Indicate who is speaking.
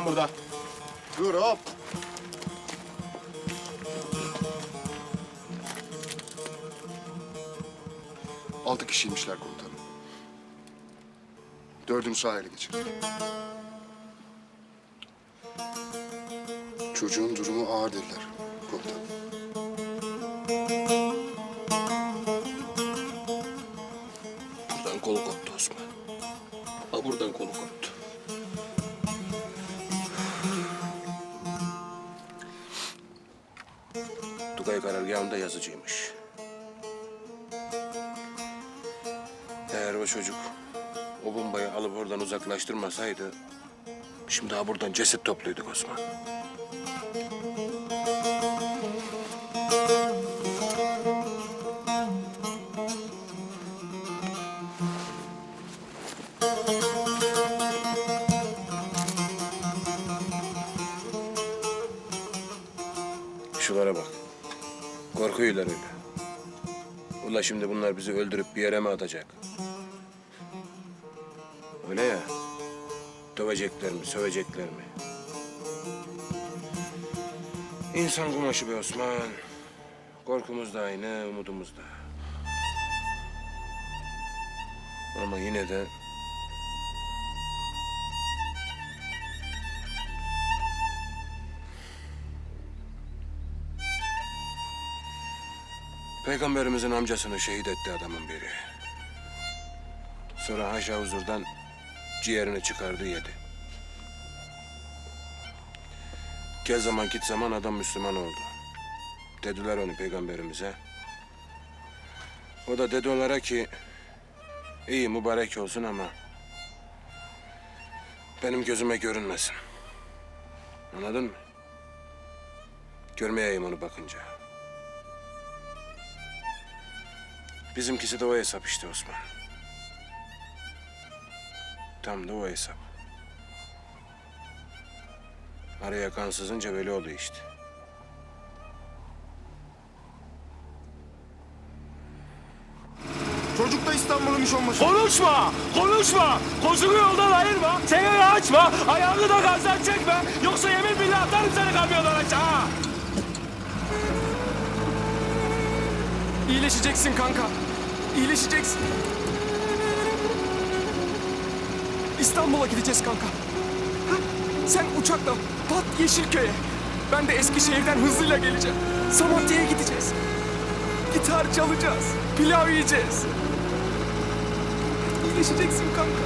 Speaker 1: burada.
Speaker 2: Dur hop. Altı kişiymişler komutanım. Dördünü sahile geçirdik. Çocuğun durumu ağır dediler komutanım.
Speaker 3: Buradan kolu koptu Osman. Tugay karargahında yazıcıymış. Eğer o çocuk o bombayı alıp oradan uzaklaştırmasaydı... ...şimdi daha buradan ceset topluyduk Osman. Şulara bak. Korkuyorlar öyle. Ula şimdi bunlar bizi öldürüp bir yere mi atacak? Öyle ya. Dövecekler mi, sövecekler mi? İnsan kumaşı be Osman. Korkumuz da aynı, umudumuz da. Ama yine de Peygamberimizin amcasını şehit etti adamın biri. Sonra haşa huzurdan ciğerini çıkardı yedi. Gel zaman git zaman adam Müslüman oldu. Dediler onu peygamberimize. O da dedi onlara ki iyi mübarek olsun ama benim gözüme görünmesin. Anladın mı? Görmeyeyim onu bakınca. Bizimkisi de o hesap işte Osman. Tam da o hesap. Araya kan sızınca böyle oluyor işte.
Speaker 2: Çocuk da İstanbul'un onbaşı.
Speaker 4: Konuşma! Konuşma! Kozunu yoldan ayırma! Çeneni açma! Ayağını da gazdan çekme! Yoksa yemin billah atarım seni kamyondan aşağı! İyileşeceksin kanka. İyileşeceksin. İstanbul'a gideceğiz kanka. Sen uçakla pat Yeşilköy'e. Ben de Eskişehir'den hızlıyla geleceğim. Samatya'ya gideceğiz. Gitar çalacağız. Pilav yiyeceğiz. İyileşeceksin kanka.